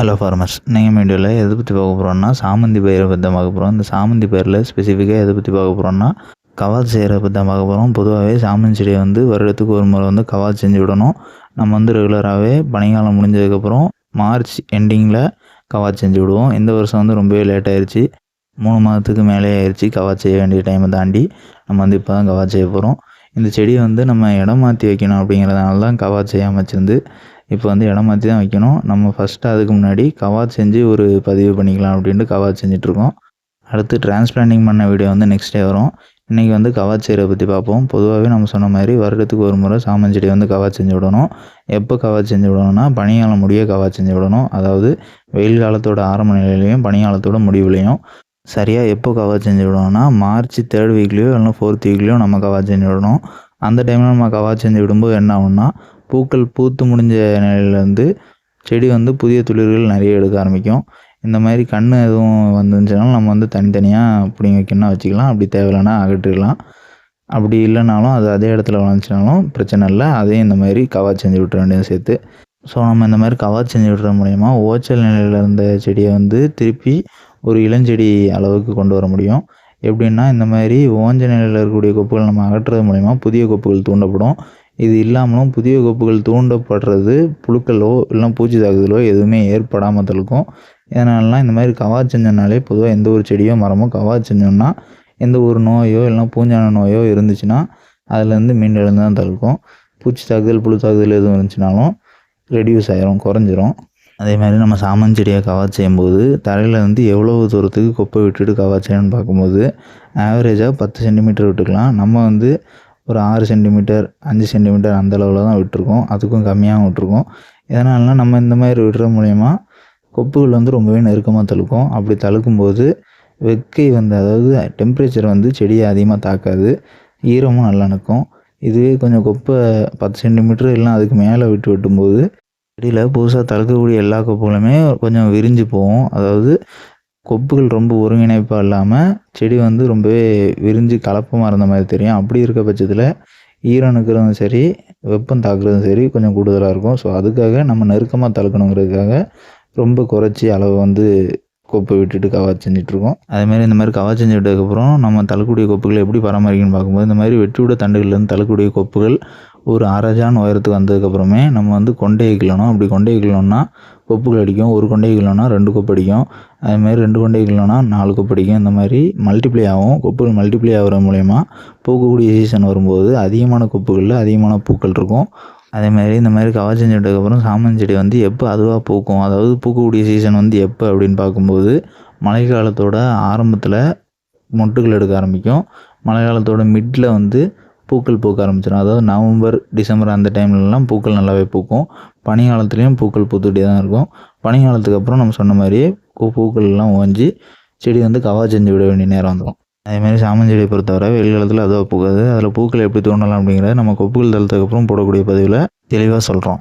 Hello farmers நீங்கள் வீடியோவில் எதை பற்றி பார்க்க போகிறோம்னா சாமந்தி பயிரை பற்றி தான் பார்க்க போகிறோம் இந்த சாமந்தி பயிரில் ஸ்பெசிஃபிக்காக எதை பற்றி பார்க்க போகிறோம்னா கவாத் செய்கிறத பற்றி தான் பார்க்க போகிறோம் பொதுவாகவே சாமந்தி செடியை வந்து வருடத்துக்கு ஒரு முறை வந்து கவாத் செஞ்சு விடணும். நம்ம வந்து ரெகுலராகவே பனிக்காலம் முடிஞ்சதுக்கப்புறம் மார்ச் எண்டிங்கில் கவாத் செஞ்சு விடுவோம். இந்த வருஷம் வந்து ரொம்பவே லேட் ஆயிடுச்சு மூணு மாதத்துக்கு மேலே ஆயிடுச்சு கவாத் செய்ய வேண்டிய டைமை தாண்டி நம்ம வந்து இப்போ தான் கவாத் செய்ய போகிறோம் இந்த செடியை வந்து நம்ம இடம் மாற்றி வைக்கணும் அப்படிங்கிறதுனால தான் கவாத் செய்யாமல் வச்சிருந்து இப்போ வந்து இடம் மாற்றி தான் வைக்கணும். நம்ம ஃபஸ்ட்டு அதுக்கு முன்னாடி கவாத் செஞ்சு ஒரு பதிவு பண்ணிக்கலாம் அப்படின்ட்டு கவாத் செஞ்சிட்ருக்கோம். அடுத்து டிரான்ஸ்பிளான்டிங் பண்ண வீடியோ வந்து நெக்ஸ்ட் டே வரும். இன்றைக்கி வந்து கவாத் செய்கிறத பற்றி பார்ப்போம். பொதுவாகவே நம்ம சொன்ன மாதிரி வருடத்துக்கு ஒரு முறை சாமஞ்செடி வந்து கவாத் செஞ்சு விடணும். எப்போ கவாத் செஞ்சு விடணும்னா பனிகாலம் முடிய கவாத் செஞ்சு விடணும். அதாவது வெயில் காலத்தோட ஆரம்ப நிலையிலையும் பனிகாலத்தோட முடிவுலையும். சரியாக எப்போ கவாத் செஞ்சு விடணும்னா மார்ச் தேர்ட் வீக்லேயோ இல்லைனா ஃபோர்த் வீக்லேயோ நம்ம கவாத் செஞ்சு விடணும். அந்த டைமில் நம்ம கவாத் செஞ்சு விடும்போது என்ன ஆகும்னா பூக்கள் பூத்து முடிஞ்ச நிலையிலேருந்து செடி வந்து புதிய துளிர்கள் நிறைய எடுக்க ஆரம்பிக்கும். இந்த மாதிரி கண் எதுவும் வந்துருந்துச்சுனாலும் நம்ம வந்து தனித்தனியாக பிடிங்கி வைக்கணும்னா வச்சுக்கலாம். அப்படி தேவையில்லைன்னா அகற்றிடலாம். அப்படி இல்லைனாலும் அது அதே இடத்துல வளர்ந்துச்சுனாலும் பிரச்சனை இல்லை. அதையும் இந்த மாதிரி கவர் செஞ்சு விட்டுற வேண்டியது சேர்த்து. ஸோ நம்ம இந்த மாதிரி கவர் செஞ்சு விடுற மூலயமா ஓச்சல் நிலையில் இருந்த செடியை வந்து திருப்பி ஒரு இளஞ்செடி அளவுக்கு கொண்டு வர முடியும். எப்படின்னா இந்த மாதிரி ஓஞ்ச நிலையில் இருக்கக்கூடிய கொப்புகள் நம்ம அகற்றுறது மூலயமா புதிய கொப்புகள் தூண்டப்படும். இது இல்லாமலும் புதிய கொப்புகள் தூண்டப்படுறது புழுக்களோ இல்லைனா பூச்சி தாக்குதலோ எதுவுமே ஏற்படாமல் தடுக்கும். இதனாலலாம் இந்த மாதிரி கவாச் செஞ்சோம்னாலே பொதுவாக எந்த ஒரு செடியோ மரமோ கவாச் செஞ்சோம்னா எந்த ஒரு நோயோ இல்லைனா பூஞ்சான நோயோ இருந்துச்சுன்னா அதுலேருந்து மீண்டெழுந்து தான் தடுக்கும். பூச்சி தாக்குதல் புழு தாக்குதல் எதுவும் இருந்துச்சுனாலும் ரெடியூஸ் ஆயிரும் குறைஞ்சிரும். அதே மாதிரி நம்ம சாமன் செடியை கவாச் செய்யும்போது தரையில் வந்து எவ்வளோ தூரத்துக்கு கொப்பை விட்டுட்டு கவாச் செய்யணும்னு பார்க்கும்போது ஆவரேஜாக பத்து சென்டிமீட்டர் விட்டுக்கலாம். நம்ம வந்து ஒரு ஆறு சென்டிமீட்டர் அஞ்சு சென்டிமீட்டர் அந்த அளவில் தான் விட்டுருக்கோம். அதுக்கும் கம்மியாகவும் விட்டுருக்கோம். இதனாலலாம் நம்ம இந்த மாதிரி விடுற மூலயமா கொப்புகள் வந்து ரொம்பவே நெருக்கமாக தழுக்கும். அப்படி தழுக்கும்போது வெக்கை வந்து அதாவது டெம்பரேச்சர் வந்து செடியை அதிகமாக தாக்காது. ஈரமும் நல்லா நிற்கும். இதுவே கொஞ்சம் கொப்பை பத்து சென்டிமீட்டர் இல்லைனா அதுக்கு மேலே விட்டு வெட்டும்போது செடியில் புதுசாக தழுக்கக்கூடிய எல்லா கொப்புகளுமே கொஞ்சம் விரிஞ்சு போகும். அதாவது கொப்புகள் ரொம்ப ஒருங்கிணைப்பாக இல்லாமல் செடி வந்து ரொம்பவே விரிஞ்சு கலப்பமாக இருந்த மாதிரி தெரியும். அப்படி இருக்க பட்சத்தில் ஈரம் இருக்கிறதும் சரி வெப்பம் தாக்குறதும் சரி கொஞ்சம் கூடுதலாக இருக்கும். ஸோ அதுக்காக நம்ம நெருக்கமாக தழுக்கணுங்கிறதுக்காக ரொம்ப குறைச்சி அளவு வந்து கொப்பை விட்டுட்டு கவா செஞ்சிட்ருக்கோம் அதேமாதிரி இந்த மாதிரி கவா செஞ்சு விட்டதுக்கப்புறம் நம்ம தள்ளக்கூடிய கொப்புகளை எப்படி பராமரிக்கணும்னு பார்க்கும்போது இந்த மாதிரி வெட்டி விட தண்டுகள்லேருந்து தள்ளக்கூடிய கொப்புகள் ஒரு அரைஜான் உயரத்துக்கு வந்ததுக்கப்புறமே நம்ம வந்து கொண்டையை கிளணும் அப்படி கொண்டையை கிளணும்னா கொப்புகள் அடிக்கும். ஒரு கொண்டை கிலோனா ரெண்டு கொப்பு அடிக்கும். அதுமாதிரி ரெண்டு கொண்டை கிலோனா நாலு கொப்பு அடிக்கும். இந்த மாதிரி மல்டிப்ளை ஆகும். கொப்புகள் மல்டிப்ளை ஆகிற மூலயமா பூக்கக்கூடிய சீசன் வரும்போது அதிகமான கொப்புகளில் அதிகமான பூக்கள் இருக்கும். அதேமாதிரி இந்த மாதிரி கவா செடிக்கப்புறம் சாமன் செடி வந்து எப்போ அதுவாக பூக்கும்? அதாவது பூக்கக்கூடிய சீசன் வந்து எப்போ அப்படின்னு பார்க்கும்போது மழை காலத்தோட ஆரம்பத்தில் மொட்டுகள் எடுக்க ஆரம்பிக்கும். மழை காலத்தோட மிட்டில் வந்து பூக்கள் பூக்க ஆரம்பிச்சிடும் அதாவது நவம்பர் டிசம்பர் அந்த டைம்லலாம் பூக்கள் நல்லாவே பூக்கும். பனிக்காலத்துலேயும் பூக்கள் பூத்துக்கிட்டே தான் இருக்கும். பனிக்காலத்துக்கு அப்புறம் நம்ம சொன்ன மாதிரியே பூக்கள்லாம் ஓஞ்சி செடி வந்து கவா செஞ்சு விட வேண்டிய நேரம் வந்துடும் அதேமாதிரி சாமஞ்செடியை பொறுத்தவரை வெயில் காலத்தில் அதுவாக பூக்காது. அதில் பூக்கள் எப்படி தோண்டலாம் அப்படிங்கிறத நம்ம கொப்புகள் தளத்துக்கு அப்புறம் போடக்கூடிய பதிவில் தெளிவாக சொல்கிறோம்